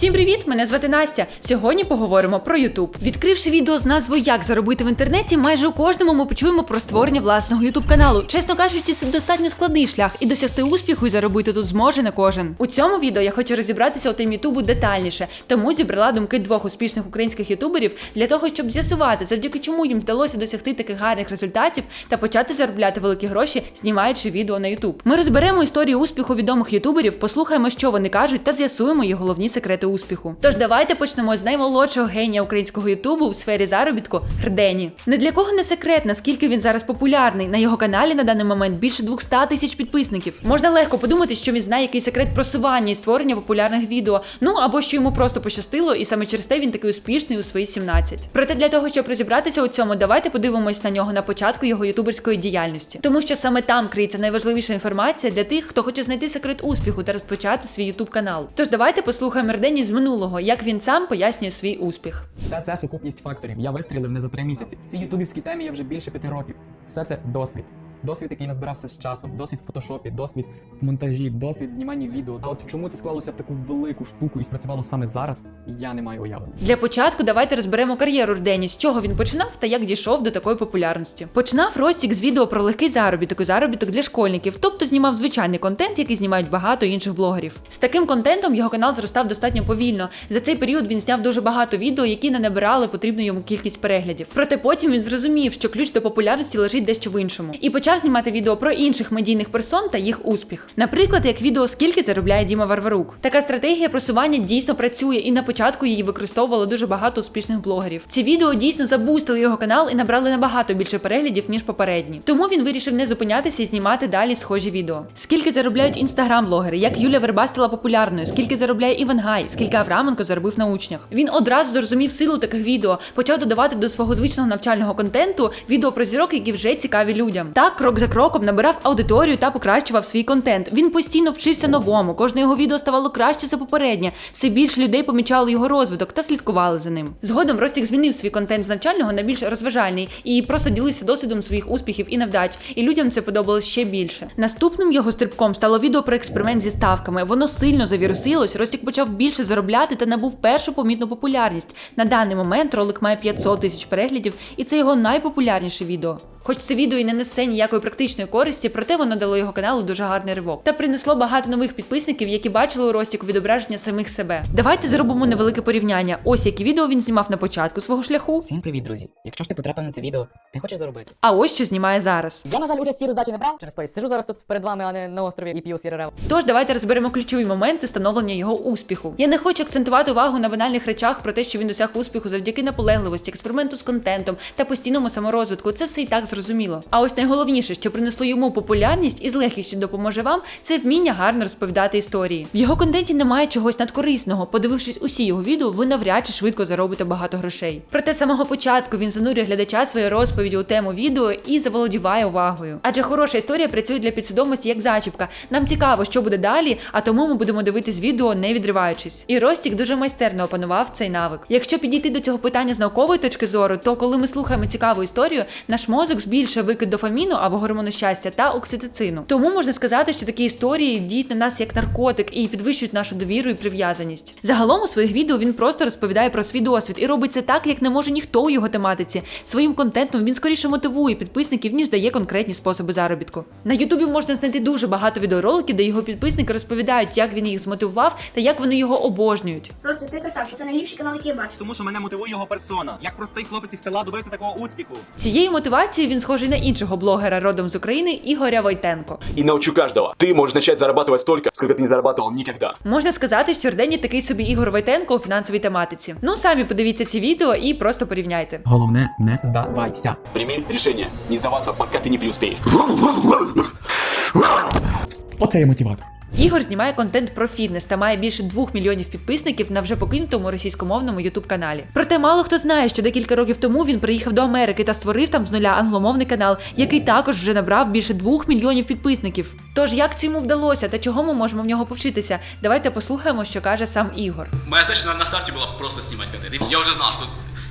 Всім привіт! Мене звати Настя. Сьогодні поговоримо про YouTube. Відкривши відео з назвою Як заробити в інтернеті, майже у кожному ми почуємо про створення власного YouTube каналу. Чесно кажучи, це достатньо складний шлях, і досягти успіху і заробити тут зможе не кожен. У цьому відео я хочу розібратися у темі Ютубу детальніше, тому зібрала думки двох успішних українських ютуберів для того, щоб з'ясувати, завдяки чому їм вдалося досягти таких гарних результатів та почати заробляти великі гроші, знімаючи відео на YouTube. Ми розберемо історію успіху відомих ютуберів, послухаємо, що вони кажуть, та з'ясуємо їх головні секрети успіху. Тож давайте почнемо з наймолодшого генія українського ютубу у сфері заробітку Рдені. Не для кого не секрет, наскільки він зараз популярний. На його каналі на даний момент більше 200 тисяч підписників. Можна легко подумати, що він знає який секрет просування і створення популярних відео. Ну або що йому просто пощастило, і саме через те він такий успішний у свої 17. Проте для того, щоб розібратися у цьому, давайте подивимось на нього на початку його ютуберської діяльності, тому що саме там криється найважливіша інформація для тих, хто хоче знайти секрет успіху та розпочати свій ютуб канал. Тож давайте послухаємо Рдені з минулого, як він сам пояснює свій успіх. Все це сукупність факторів. Я вистрілив не за три місяці. В цій ютубівській темі я вже більше п'яти років. Все це досвід. Досвід, який назбирався з часом, досвід в фотошопі, досвід в монтажі, досвід знімання відео. А от чому це склалося в таку велику штуку і спрацювало саме зараз, я не маю уявлення. Для початку давайте розберемо кар'єру Рдені, з чого він починав та як дійшов до такої популярності. Починав Ростік з відео про легкий заробіток і заробіток для школьників, тобто знімав звичайний контент, який знімають багато інших блогерів. З таким контентом його канал зростав достатньо повільно. За цей період він зняв дуже багато відео, які не набирали потрібну йому кількість переглядів. Проте потім він зрозумів, що ключ до популярності лежить дещо в іншому, і почав знімати відео про інших медійних персон та їх успіх. Наприклад, як відео Скільки заробляє Діма Варварук. Така стратегія просування дійсно працює, і на початку її використовувало дуже багато успішних блогерів. Ці відео дійсно забустили його канал і набрали набагато більше переглядів ніж попередні. Тому він вирішив не зупинятися і знімати далі схожі відео. Скільки заробляють інстаграм-блогери, як Юля Верба стала популярною, скільки заробляє Іван Гай, скільки Авраменко заробив на учнях. Він одразу зрозумів силу таких відео, почав додавати до свого звичного навчального контенту відео про зірок, які вже цікаві людям. Так, крок за кроком набирав аудиторію та покращував свій контент. Він постійно вчився новому. Кожне його відео ставало краще за попереднє. Все більше людей помічали його розвиток та слідкували за ним. Згодом Ростік змінив свій контент з навчального на більш розважальний і просто ділився досвідом своїх успіхів і невдач. І людям це подобалось ще більше. Наступним його стрибком стало відео про експеримент зі ставками. Воно сильно завірусилось. Ростік почав більше заробляти та набув першу помітну популярність. На даний момент ролик має 500 тисяч переглядів, і це його найпопулярніше відео. Хоч це відео і не несе ніякої практичної користі, проте воно дало його каналу дуже гарний ривок та принесло багато нових підписників, які бачили у Ростіку відображення самих себе. Давайте зробимо невелике порівняння. Ось які відео він знімав на початку свого шляху, Всім привіт, друзі! Якщо ж ти потрапив на це відео, ти хочеш заробити. а ось що знімає зараз. Я, на жаль, участь в цій роздачі не брав. Через то сижу зараз тут перед вами, а не на острові і п'ю сіререл. Тож давайте розберемо ключові моменти становлення його успіху. Я не хочу акцентувати увагу на банальних речах про те, що він досяг успіху завдяки наполегливості, експерименту з контентом та постійному саморозвитку. Це все і так зрозуміло. А ось найголовніше, що принесло йому популярність і з легкістю допоможе вам, це вміння гарно розповідати історії. В його контенті немає чогось надкорисного. Подивившись усі його відео, ви навряд чи швидко заробите багато грошей. Проте з самого початку він занурює глядача своєю розповіді у тему відео і заволодіває увагою. Адже хороша історія працює для підсвідомості як зачіпка. Нам цікаво, що буде далі, а тому ми будемо дивитись відео не відриваючись. І Ростік дуже майстерно опанував цей навик. Якщо підійти до цього питання з наукової точки зору, то коли ми слухаємо цікаву історію, наш мозок збільшує викид дофаміну або гормону щастя та окситоцину. Тому можна сказати, що такі історії діють на нас як наркотик і підвищують нашу довіру і прив'язаність. Загалом у своїх відео він просто розповідає про свій досвід і робить це так, як не може ніхто у його тематиці. Своїм контентом він скоріше мотивує підписників, ніж дає конкретні способи заробітку. На Ютубі можна знайти дуже багато відеороликів, де його підписники розповідають, як він їх змотивував та як вони його обожнюють. Просто ти красавчик, це найліпший канал, який я бачу. Тому що мене мотивує його персона. Як простий хлопець із села добився такого успіху. Цією мотивацією він схожий на іншого блогера родом з України Ігоря Войтенко. и научу каждого. Ты можешь начать зарабатывать столько, сколько ты не зарабатывал никогда. Можна сказати, що Рдені такий собі Ігор Войтенко у фінансовій тематиці. Ну самі подивіться ці відео і просто порівняйте. Головне, не здавайся. Прими решение не сдаваться, пока ты не преуспеешь. Оце є мотиватор. Ігор знімає контент про фітнес та має більше двох мільйонів підписників на вже покинутому російськомовному ютуб каналі. Проте мало хто знає, що декілька років тому він приїхав до Америки та створив там з нуля англомовний канал, який також вже набрав більше двох мільйонів підписників. Тож як це йому вдалося та чого ми можемо в нього повчитися? Давайте послухаємо, що каже сам Ігор. Моя задача на, старте была просто снимать контент. Я уже знал, что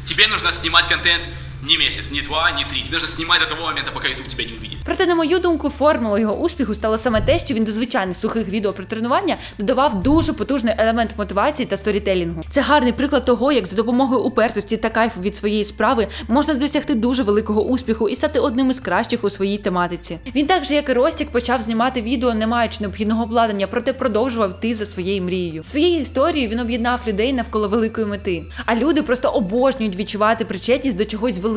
тебе нужно снимать контент Ни месяц, ни два, ни три. Тебя же снимать до того момента, пока YouTube тебя не увидит. Проте, на мою думку, формулою його успіху стало саме те, що він до звичайних сухих відео про тренування додавав дуже потужний елемент мотивації та сторітелінгу. Це гарний приклад того, як за допомогою упертості та кайфу від своєї справи можна досягти дуже великого успіху і стати одним із кращих у своїй тематиці. Він також, як і Ростік, почав знімати відео, не маючи необхідного обладнання, проте продовжував йти за своєю мрією. Своєю історією він об'єднав людей навколо великої мети. А люди просто обожнюють відчувати причетність до чогось великого.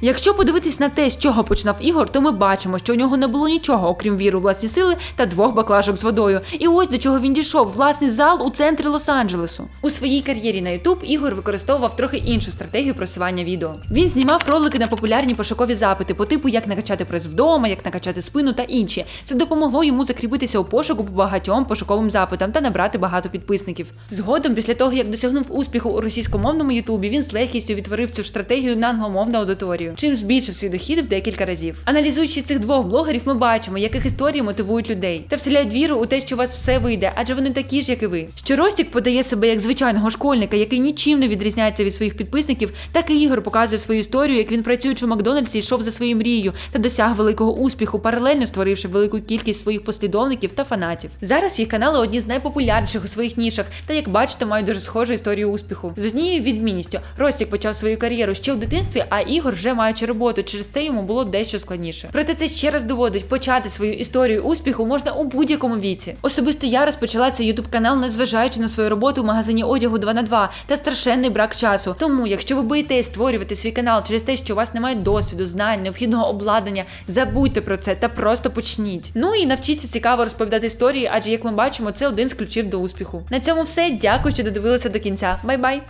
Якщо подивитись на те, з чого починав Ігор, то ми бачимо, що у нього не було нічого, окрім віри у власні сили та двох баклажок з водою. І ось до чого він дійшов власний зал у центрі Лос-Анджелесу. У своїй кар'єрі на YouTube Ігор використовував трохи іншу стратегію просування відео. Він знімав ролики на популярні пошукові запити по типу як накачати прес вдома, як накачати спину та інші. Це допомогло йому закріпитися у пошуку по багатьом пошуковим запитам та набрати багато підписників. Згодом, після того як досягнув успіху у російськомовному Ютубі, він з легкістю відтворив цю стратегію на англомовну аудиторію, чим збільшив свій дохід в декілька разів. Аналізуючи цих двох блогерів, ми бачимо, яких історії мотивують людей та вселяють віру у те, що у вас все вийде, адже вони такі ж, як і ви. Що Ростік подає себе як звичайного школьника, який нічим не відрізняється від своїх підписників, так і Ігор показує свою історію, як він працюючи у Макдональдсі, йшов за своєю мрією та досяг великого успіху, паралельно створивши велику кількість своїх послідовників та фанатів. Зараз їх канали одні з найпопулярніших у своїх нішах, та як бачите, мають дуже схожу історію успіху. З однією відмінністю Ростік почав свою кар'єру ще у дитинстві, а Ігор вже маючи роботу. Через це йому було дещо складніше. Проте це ще раз доводить, почати свою історію успіху можна у будь-якому віці. Особисто я розпочала цей ютуб канал, незважаючи на свою роботу в магазині одягу 2 на 2 та страшенний брак часу. Тому, якщо ви боїтесь створювати свій канал через те, що у вас немає досвіду, знань, необхідного обладнання, забудьте про це та просто почніть. Ну і навчіться цікаво розповідати історії, адже як ми бачимо, це один з ключів до успіху. На цьому все. Дякую, що додивилися до кінця. Бай-бай!